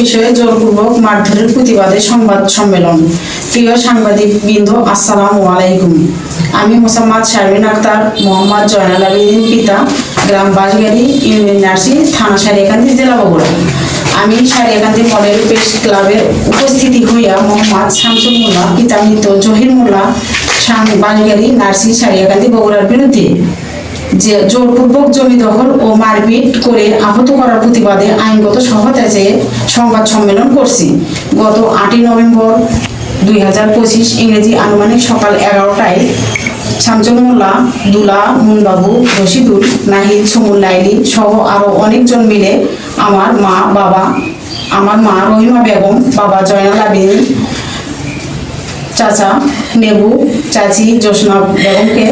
বিষয়ে জোরপূর্বক মারধরের প্রতিবাদে সংবাদ সম্মেলন। প্রিয় সাংবাদিক বৃন্দ, আসসালামু আলাইকুম। আমি মোসাম্মদ শারমিন আক্তার, মোহাম্মদ জয়নাল আবেদিন পিতা, গ্রাম বাসগাড়ি ইউনিয়ন নার্সি, থানা সারিয়াকান্দি, জেলা বগুড়া। আমি সারিয়াকান্দি মডেল প্রেস ক্লাবের উপস্থিতি হইয়া মোহাম্মদ শামসুল মোল্লা পিতা মৃত জহির মোল্লা বাসগাড়ি নার্সি সারিয়াকান্দি বগুড়ার বিরুদ্ধে যে জোরপূর্বক জমি দখল ও মারপিট করে আহত করার প্রতিবাদে আইনগত সহায়তা চেয়ে সংবাদ সম্মেলন করছি, গত আটই নভেম্বর দুই হাজার পঁচিশ ইংরেজি আনুমানিক সকাল এগারোটায় শামসুল মোল্লা দুলা, মুনবাবু, রশিদুল, নাহিদ, সমুল লাইলি সহ আরও অনেকজন মিলে আমার মা, বাবা, আমার মা রহিমা বেগম, বাবা জয়নাল আবিদিন চাচা, নেবু, চাচি, জোসনা বেগমকে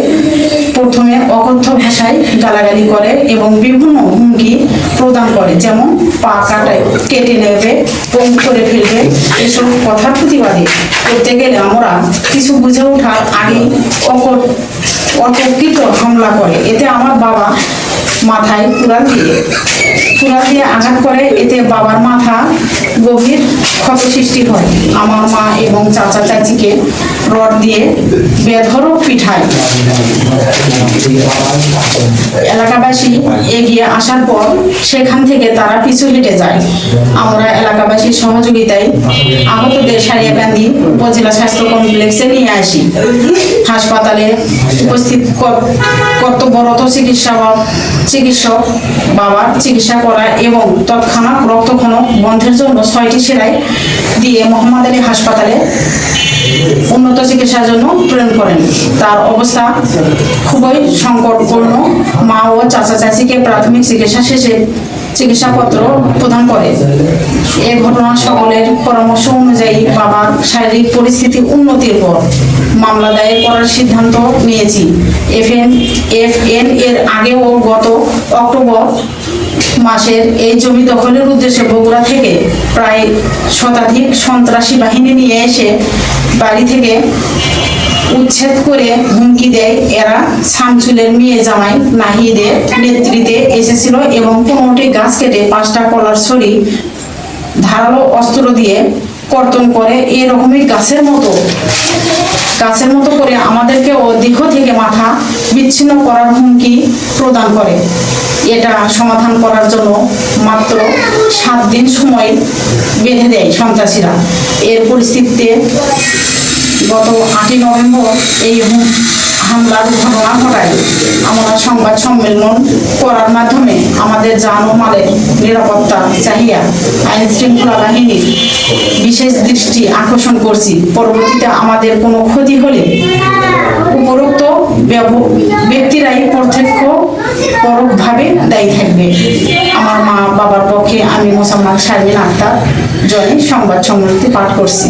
প্রথমে অকথ্য ভাষায় গালাগালি করে এবং বিভিন্ন হুমকি প্রদান করে, যেমন পা কাটায়, কেটে নেবে পং করে ফেলবে, এসব কথার প্রতিবাদে করতে গেলে আমরা কিছু বুঝে ওঠার আগেই অকট অতর্কিত হামলা করে। এতে আমার বাবা মাথায় কুড়াল দিয়ে কুড়াল দিয়ে আঘাত করে। এতে বাবার মাথা গভীর ক্ষত সৃষ্টি হয়। আমার মা এবং চাচা চাচিকে রড দিয়ে বেধরক পিঠায়। এলাকাবাসী এগিয়ে আসার পর সেখান থেকে তারা পিছু হেঁটে যায়। আমরা এলাকাবাসীর সহযোগিতায় আহতদের সারিয়াকান্দি উপজেলা স্বাস্থ্য কমপ্লেক্সে নিয়ে আসি। হাসপাতালে উপস্থিত কর- কর্তব্যরত চিকিৎসা চিকিৎসক বাবার চিকিৎসা করা এবং তৎক্ষণাৎ রক্তক্ষরণ বন্ধের জন্য ছয়টি সেলাই দিয়ে মোহাম্মদ আলী হাসপাতালে উন্নত চিকিৎসার জন্য প্রেরণ করেন। তার অবস্থা খুবই সংকটপূর্ণ। মা ও চাচা চাচিকে প্রাথমিক চিকিৎসা শেষে চিকিৎসাপত্র প্রদান করে। এ ঘটনা সকলের পরামর্শ অনুযায়ী বাবার শারীরিক পরিস্থিতি উন্নতির পর মামলা দায়ের করার সিদ্ধান্ত নিয়েছি। এফ এন এফ এন এর আগেও গত অক্টোবর মাসের এই জমি দখলের উদ্দেশ্যে বগুড়া থেকে প্রায় শতাধিক সন্ত্রাসী বাহিনী নিয়ে এসে বাড়ি থেকে উচ্ছেদ করে হুমকি দেয় এরা শামসুলের মেয়ে জামাই নাহিদের নেতৃত্বে এসেছিল এবং পনেরোটি গাছ কেটে পাঁচটা কলার ছড়ি, ধারালো অস্ত্র দিয়ে কর্তন করে এরকমই গাছের মতো। গাছের মতো করে আমাদেরকে ও দেহ থেকে মাথা বিচ্ছিন্ন করার হুমকি প্রদান করে। এটা সমাধান করার জন্য মাত্র সাত দিন সময় বেঁধে দেয় সন্ত্রাসীরা। এর পরিস্থিতিতে গত আটই নভেম্বর এই হামলার ঘটনা ঘটায়। আমরা সংবাদ সম্মেলন করার মাধ্যমে আমাদের জান ও মালের নিরাপত্তা চাহিয়া আইন শৃঙ্খলা বাহিনীর বিশেষ দৃষ্টি আকর্ষণ করছি। পরবর্তীতে আমাদের কোনো ক্ষতি হলে উপরোক্ত ব্যক্তিরাই প্রত্যক্ষ, পরোক্ষভাবে দায়ী থাকবে। আমার মা বাবার পক্ষে আমি মোসাম্মদ শারমিন আক্তার জয় সংবাদ সম্মেলনটি পাঠ করছি।